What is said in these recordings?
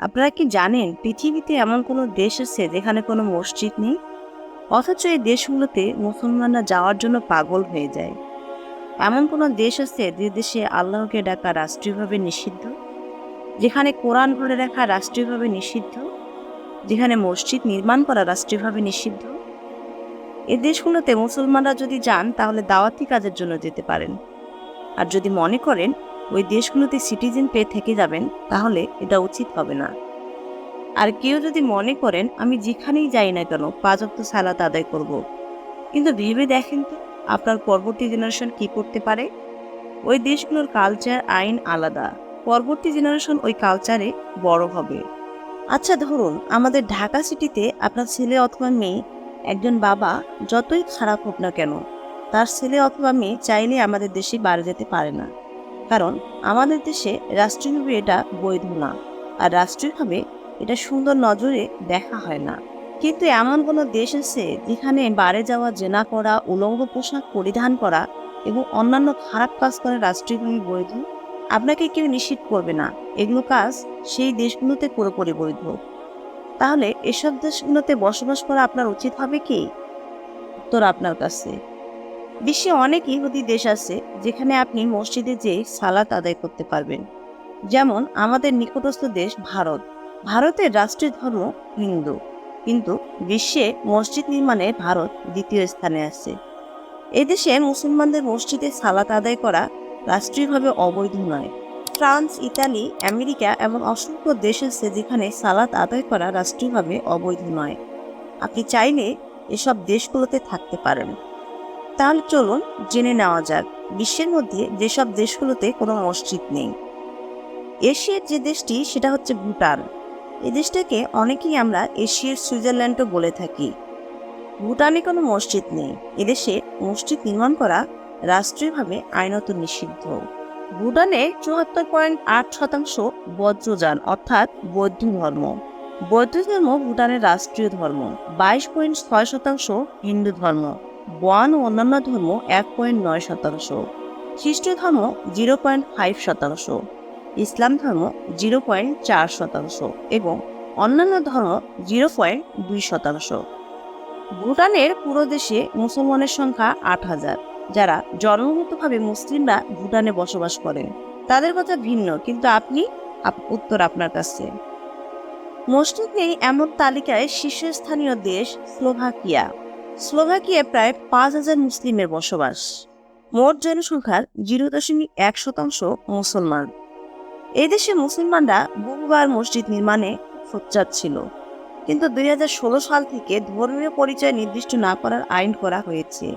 আপনারা কি জানেন পৃথিবীতে এমন কোনো দেশ আছে যেখানে কোনো মসজিদ নেই? অথচ এই দেশগুলোতে মুসলমানরা যাওয়ার জন্য পাগল হয়ে যায়। এমন কোনো দেশ আছে যে দেশে আল্লাহকে ডাকা রাষ্ট্রীয়ভাবে নিষিদ্ধ? যেখানে কোরআন ধরে রাখা রাষ্ট্রীয়ভাবে নিষিদ্ধ? যেখানে মসজিদ নির্মাণ করা রাষ্ট্রীয়ভাবে নিষিদ্ধ? এ দেশগুলোতে মুসলমানরা যদি যান, তাহলে দাওয়াতি কাজের জন্য যেতে পারেন। আর যদি মনে করেন ওই দেশগুলোতে সিটিজেন পেয়ে থেকে যাবেন, তাহলে এটা উচিত হবে না। আর কেউ যদি মনে করেন, আমি যেখানেই যাই না কেন পাঁচ অক্ট সালাত আদায় করব। কিন্তু ভেবে দেখেন তো, আপনার পরবর্তী জেনারেশন কি করতে পারে? ওই দেশগুলোর কালচার আইন আলাদা। পরবর্তী জেনারেশন ওই কালচারে বড় হবে। আচ্ছা ধরুন, আমাদের ঢাকা সিটিতে আপনার ছেলে অথবা মেয়ে, একজন বাবা, যতই খারাপ হোক না কেন, তার ছেলে অথবা মেয়ে চাইলে আমাদের দেশে বাড়ি যেতে পারে না। কারণ আমাদের দেশে রাষ্ট্রীয়ভাবে এটা বৈধ না। আর রাষ্ট্রীয়ভাবে এটা সুন্দর নজরে দেখা হয় না। কিন্তু এমন কোনো দেশ আছে যেখানে বারে যাওয়া, জেনা করা উলঙ্গ পোশাক পরিধান করা এবং অন্যান্য খারাপ কাজ করা রাষ্ট্রীয়ভাবে বৈধ, আপনাকে কেউ নিশ্চিত করবে না। এগুলো কাজ সেই দেশগুলোতে পুরোপুরি বৈধ। তাহলে এসব দেশগুলোতে বসবাস করা আপনার উচিত হবে কি? উত্তর আপনার কাছে। বিশ্বে অনেক ইহুদি দেশ আছে যেখানে আপনি মসজিদে যেয়ে সালাত আদায় করতে পারবেন। যেমন আমাদের নিকটস্থ দেশ ভারত। ভারতের রাষ্ট্রীয় ধর্ম হিন্দু। কিন্তু বিশ্বে মসজিদ নির্মাণে ভারত দ্বিতীয় স্থানে আছে। এদেশে মুসলমানদের মসজিদে সালাত আদায় করা রাষ্ট্রীয়ভাবে অবৈধ নয়। ফ্রান্স, ইতালি, আমেরিকা এমন অসংখ্য দেশ আছে যেখানে সালাত আদায় করা রাষ্ট্রীয়ভাবে অবৈধ নয়। আপনি চাইলে এসব দেশগুলোতে থাকতে পারেন। তাহলে চলুন জেনে নেওয়া যাক, বিশ্বের মধ্যে যেসব দেশগুলোতে কোনো মসজিদ নেই। এশিয়ার যে দেশটি, সেটা হচ্ছে ভুটান। এ দেশটাকে অনেকেই আমরা এশিয়ার সুইজারল্যান্ডও বলে থাকি। ভুটানে কোনো মসজিদ নেই। এদেশে মসজিদ নির্মাণ করা রাষ্ট্রীয়ভাবে আইনত নিষিদ্ধ। ভুটানে চুয়াত্তর পয়েন্ট আট শতাংশ বজ্রযান, অর্থাৎ বৌদ্ধ ধর্ম। বৌদ্ধ ধর্ম ভুটানের রাষ্ট্রীয় ধর্ম। বাইশ পয়েন্ট ছয় শতাংশ হিন্দু ধর্ম। বয়ান ও অন্যান্য ধর্ম এক পয়েন্ট নয় শতাংশ। খ্রিস্ট ধর্ম জিরো পয়েন্ট ফাইভ শতাংশ। ইসলাম ধর্ম জিরো পয়েন্ট চার শতাংশ এবং অন্যান্য ধর্ম জিরো পয়েন্ট দুই শতাংশ। ভুটানের পুরো দেশে মুসলমানের সংখ্যা আট হাজার, যারা জন্মগতভাবে মুসলিমরা ভুটানে বসবাস করেন। তাদের কথা ভিন্ন, কিন্তু আপনি, আপ- উত্তর আপনার কাছে। মসজিদ নেই এমন তালিকায় শীর্ষস্থানীয় দেশ স্লোভাকিয়া। স্লোভাকিয়ায় প্রায় পাঁচ হাজার মুসলিমের বসবাস। মোট জনসংখ্যার জিরো দশমিক এক শতাংশ মুসলমান। এদেশে মুসলমানরা বহুবার মসজিদ নির্মাণে সোচ্চার ছিল। কিন্তু দুই হাজার ষোলো সাল থেকে ধর্মীয় পরিচয় নির্দিষ্ট না করার আইন করা হয়েছে।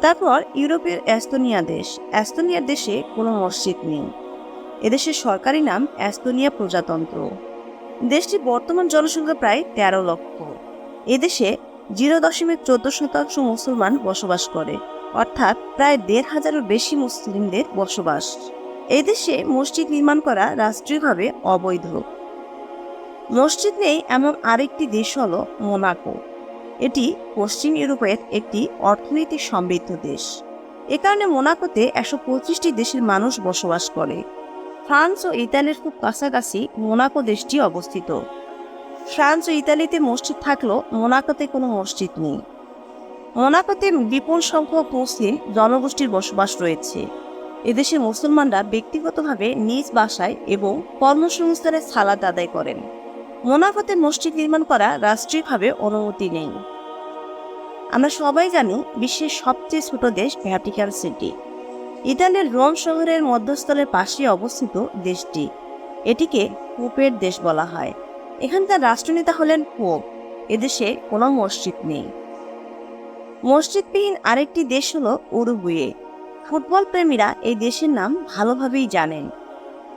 তারপর ইউরোপের অ্যাস্তোনিয়া দেশ। অ্যাস্তোনিয়া দেশে কোনো মসজিদ নেই। এদেশের সরকারি নাম অ্যাস্তোনিয়া প্রজাতন্ত্র। দেশটি বর্তমান জনসংখ্যা প্রায় তেরো লক্ষ। এদেশে জিরো দশমিক চোদ্দ শতাংশ মুসলমান বসবাস করে, অর্থাৎ প্রায় দেড় হাজারের বেশি মুসলিমদের বসবাস। এদেশে মসজিদ নির্মাণ করা রাষ্ট্রীয়ভাবে অবৈধ। মসজিদ নেই এমন আরেকটি দেশ হল মোনাকো। এটি পশ্চিম ইউরোপের একটি অর্থনৈতিক সমৃদ্ধ দেশ। এ কারণে মোনাকোতে একশো পঁচিশটি দেশের মানুষ বসবাস করে। ফ্রান্স ও ইতালির খুব কাছাকাছি মোনাকো দেশটি অবস্থিত। ফ্রান্স ও ইতালিতে মসজিদ থাকলেও মোনাকোতে কোনো মসজিদ নেই। মোনাকোতে বিপুল সংখ্যক মুসলিম জনগোষ্ঠীর বসবাস রয়েছে। এদেশে মুসলমানরা ব্যক্তিগতভাবে নিজ বাসায় এবং কর্মসংস্থানে সালাদ আদায় করেন। মোনাকোতে মসজিদ নির্মাণ করা রাষ্ট্রীয়ভাবে অনুমতি নেই। আমরা সবাই জানি বিশ্বের সবচেয়ে ছোট দেশ ভ্যাটিকান সিটি। ইতালির রোম শহরের মধ্যস্থলের পাশে অবস্থিত দেশটি। এটিকে পোপের দেশ বলা হয়। এখানকার রাষ্ট্রনেতা হলেন পোপ। এদেশে কোনো মসজিদ নেই। মসজিদবিহীন আরেকটি দেশ হল উরুগুয়ে। ফুটবল প্রেমীরা এই দেশের নাম ভালোভাবেই জানেন।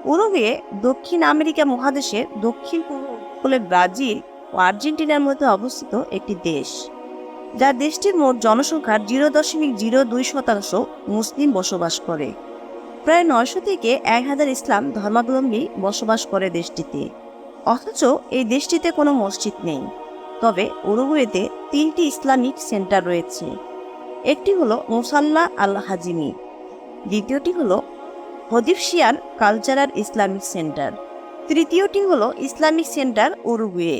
উরুগুয়ে দক্ষিণ আমেরিকা মহাদেশের দক্ষিণ পূর্ব উপকূলে ব্রাজিল ও আর্জেন্টিনার মধ্যে অবস্থিত একটি দেশ। যা দেশটির মোট জনসংখ্যার জিরো দশমিক জিরো দুই শতাংশ মুসলিম বসবাস করে। প্রায় নয়শো থেকে এক হাজার ইসলাম ধর্মাবলম্বী বসবাস করে দেশটিতে। অথচ এই দেশটিতে কোনো মসজিদ নেই। তবে উরুগুয়েতে তিনটি ইসলামিক সেন্টার রয়েছে। একটি হলো মুসাল্লা আল হাজিমি দ্বিতীয়টি হলো হদিফশিয়ান কালচারাল ইসলামিক সেন্টার, তৃতীয়টি হলো ইসলামিক সেন্টার উরুগুয়ে।